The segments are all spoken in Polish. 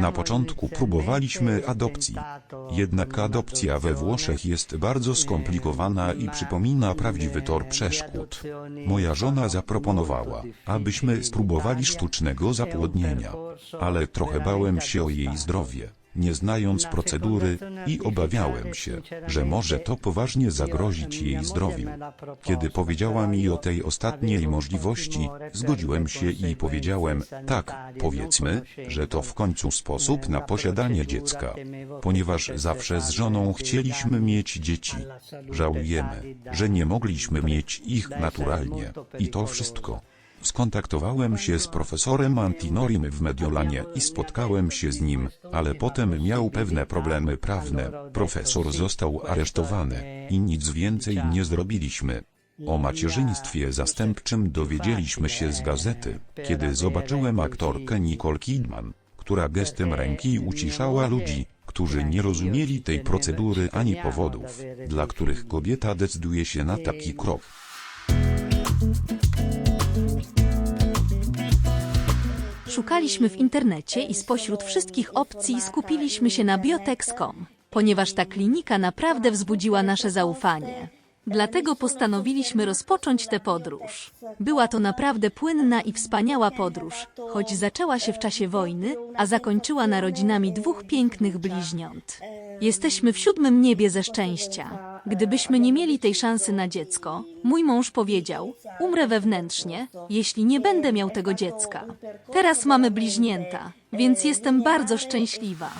Na początku próbowaliśmy adopcji. Jednak adopcja we Włoszech jest bardzo skomplikowana i przypomina prawdziwy tor przeszkód. Moja żona zaproponowała, abyśmy spróbowali sztucznego zapłodnienia. Ale trochę bałem się o jej zdrowie, nie znając procedury i obawiałem się, że może to poważnie zagrozić jej zdrowiu. Kiedy powiedziała mi o tej ostatniej możliwości, zgodziłem się i powiedziałem, tak, powiedzmy, że to w końcu sposób na posiadanie dziecka. Ponieważ zawsze z żoną chcieliśmy mieć dzieci. Żałujemy, że nie mogliśmy mieć ich naturalnie. I to wszystko. Skontaktowałem się z profesorem Antinorim w Mediolanie i spotkałem się z nim, ale potem miał pewne problemy prawne. Profesor został aresztowany i nic więcej nie zrobiliśmy. O macierzyństwie zastępczym dowiedzieliśmy się z gazety, kiedy zobaczyłem aktorkę Nicole Kidman, która gestem ręki uciszała ludzi, którzy nie rozumieli tej procedury ani powodów, dla których kobieta decyduje się na taki krok. Szukaliśmy w internecie i spośród wszystkich opcji skupiliśmy się na biotex.com, ponieważ ta klinika naprawdę wzbudziła nasze zaufanie. Dlatego postanowiliśmy rozpocząć tę podróż. Była to naprawdę płynna i wspaniała podróż, choć zaczęła się w czasie wojny, a zakończyła narodzinami dwóch pięknych bliźniąt. Jesteśmy w siódmym niebie ze szczęścia. Gdybyśmy nie mieli tej szansy na dziecko, mój mąż powiedział, umrę wewnętrznie, jeśli nie będę miał tego dziecka. Teraz mamy bliźnięta, więc jestem bardzo szczęśliwa.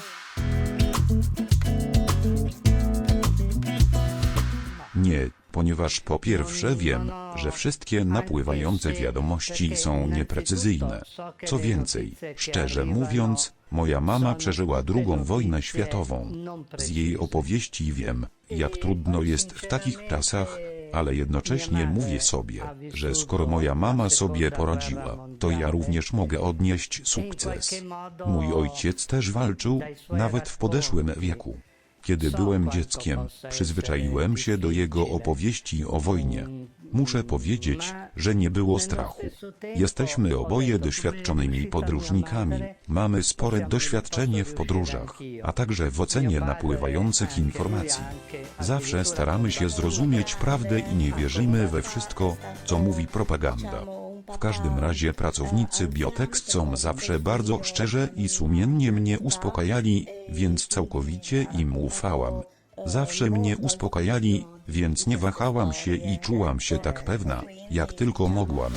Ponieważ po pierwsze wiem, że wszystkie napływające wiadomości są nieprecyzyjne. Co więcej, szczerze mówiąc, moja mama przeżyła drugą wojnę światową. Z jej opowieści wiem, jak trudno jest w takich czasach, ale jednocześnie mówię sobie, że skoro moja mama sobie poradziła, to ja również mogę odnieść sukces. Mój ojciec też walczył, nawet w podeszłym wieku. Kiedy byłem dzieckiem, przyzwyczaiłem się do jego opowieści o wojnie. Muszę powiedzieć, że nie było strachu. Jesteśmy oboje doświadczonymi podróżnikami, mamy spore doświadczenie w podróżach, a także w ocenie napływających informacji. Zawsze staramy się zrozumieć prawdę i nie wierzymy we wszystko, co mówi propaganda. W każdym razie pracownicy Biotext są zawsze bardzo szczerze i sumiennie mnie uspokajali, więc całkowicie im ufałam. Zawsze mnie uspokajali, więc nie wahałam się i czułam się tak pewna, jak tylko mogłam.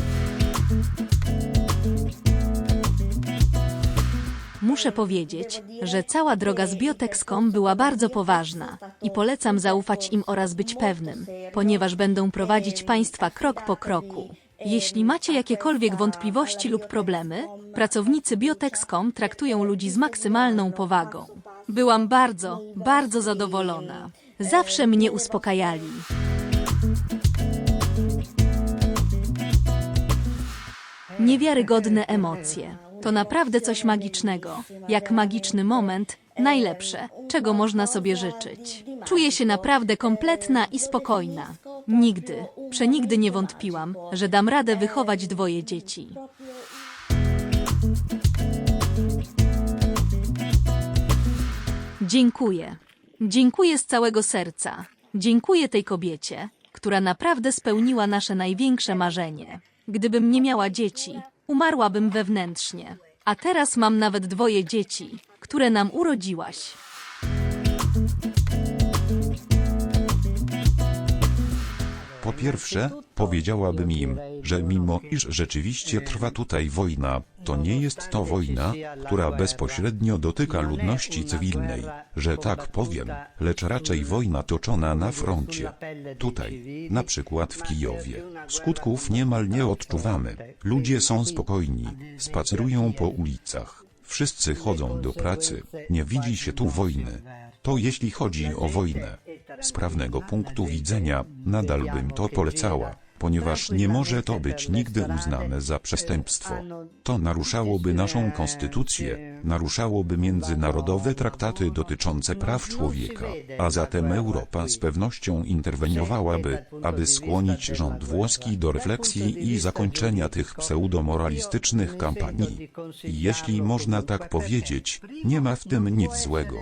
Muszę powiedzieć, że cała droga z Biotex.com była bardzo poważna i polecam zaufać im oraz być pewnym, ponieważ będą prowadzić Państwa krok po kroku. Jeśli macie jakiekolwiek wątpliwości lub problemy, pracownicy Biotex.com traktują ludzi z maksymalną powagą. Byłam bardzo, bardzo zadowolona. Zawsze mnie uspokajali. Niewiarygodne emocje. To naprawdę coś magicznego. Jak magiczny moment, najlepsze, czego można sobie życzyć. Czuję się naprawdę kompletna i spokojna. Nigdy, przenigdy nie wątpiłam, że dam radę wychować dwoje dzieci. Dziękuję. Dziękuję z całego serca. Dziękuję tej kobiecie, która naprawdę spełniła nasze największe marzenie. Gdybym nie miała dzieci, umarłabym wewnętrznie. A teraz mam nawet dwoje dzieci, które nam urodziłaś. Pierwsze, powiedziałabym im, że mimo iż rzeczywiście trwa tutaj wojna, to nie jest to wojna, która bezpośrednio dotyka ludności cywilnej, że tak powiem, lecz raczej wojna toczona na froncie. Tutaj, na przykład w Kijowie, skutków niemal nie odczuwamy. Ludzie są spokojni, spacerują po ulicach. Wszyscy chodzą do pracy, nie widzi się tu wojny. To jeśli chodzi o wojnę. Z prawnego punktu widzenia, nadal bym to polecała, ponieważ nie może to być nigdy uznane za przestępstwo. To naruszałoby naszą konstytucję, naruszałoby międzynarodowe traktaty dotyczące praw człowieka, a zatem Europa z pewnością interweniowałaby, aby skłonić rząd włoski do refleksji i zakończenia tych pseudomoralistycznych kampanii. I jeśli można tak powiedzieć, nie ma w tym nic złego.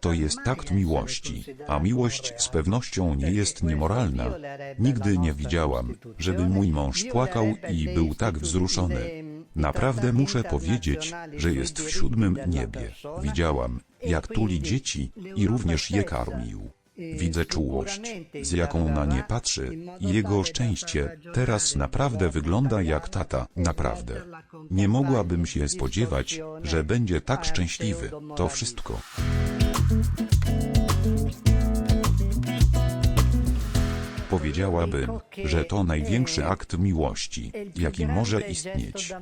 To jest akt miłości, a miłość z pewnością nie jest niemoralna. Nigdy nie widziałam, żeby mój mąż płakał i był tak wzruszony. Naprawdę muszę powiedzieć, że jest w siódmym niebie. Widziałam, jak tuli dzieci i również je karmił. Widzę czułość, z jaką na nie patrzy, i jego szczęście teraz naprawdę wygląda jak tata, naprawdę. Nie mogłabym się spodziewać, że będzie tak szczęśliwy. To wszystko. Powiedziałabym, że to największy akt miłości, jaki może istnieć.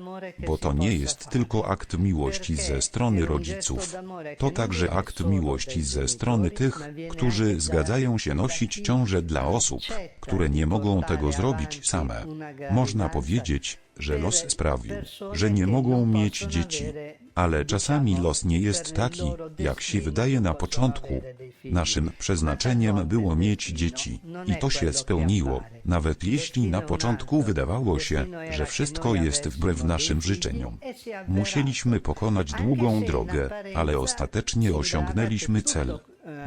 Bo to nie jest tylko akt miłości ze strony rodziców. To także akt miłości ze strony tych, którzy zgadzają się nosić ciążę dla osób, które nie mogą tego zrobić same. Można powiedzieć, że los sprawił, że nie mogą mieć dzieci. Ale czasami los nie jest taki, jak się wydaje na początku. Naszym przeznaczeniem było mieć dzieci. I to się spełniło, nawet jeśli na początku wydawało się, że wszystko jest wbrew naszym życzeniom. Musieliśmy pokonać długą drogę, ale ostatecznie osiągnęliśmy cel.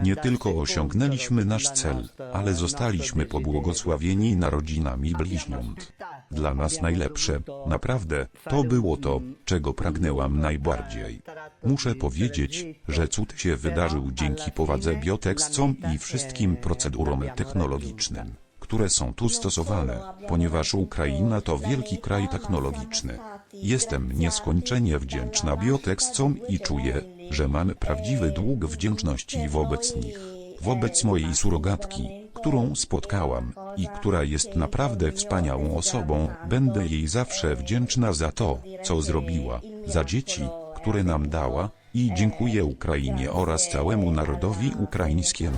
Nie tylko osiągnęliśmy nasz cel, ale zostaliśmy pobłogosławieni narodzinami bliźniąt. Dla nas najlepsze, naprawdę, to było to, czego pragnęłam najbardziej. Muszę powiedzieć, że cud się wydarzył dzięki powadze biotekstcom i wszystkim procedurom technologicznym, które są tu stosowane, ponieważ Ukraina to wielki kraj technologiczny. Jestem nieskończenie wdzięczna biotekstcom i czuję, że mam prawdziwy dług wdzięczności wobec nich, wobec mojej surogatki, którą spotkałam i która jest naprawdę wspaniałą osobą. Będę jej zawsze wdzięczna za to, co zrobiła, za dzieci, które nam dała i dziękuję Ukrainie oraz całemu narodowi ukraińskiemu.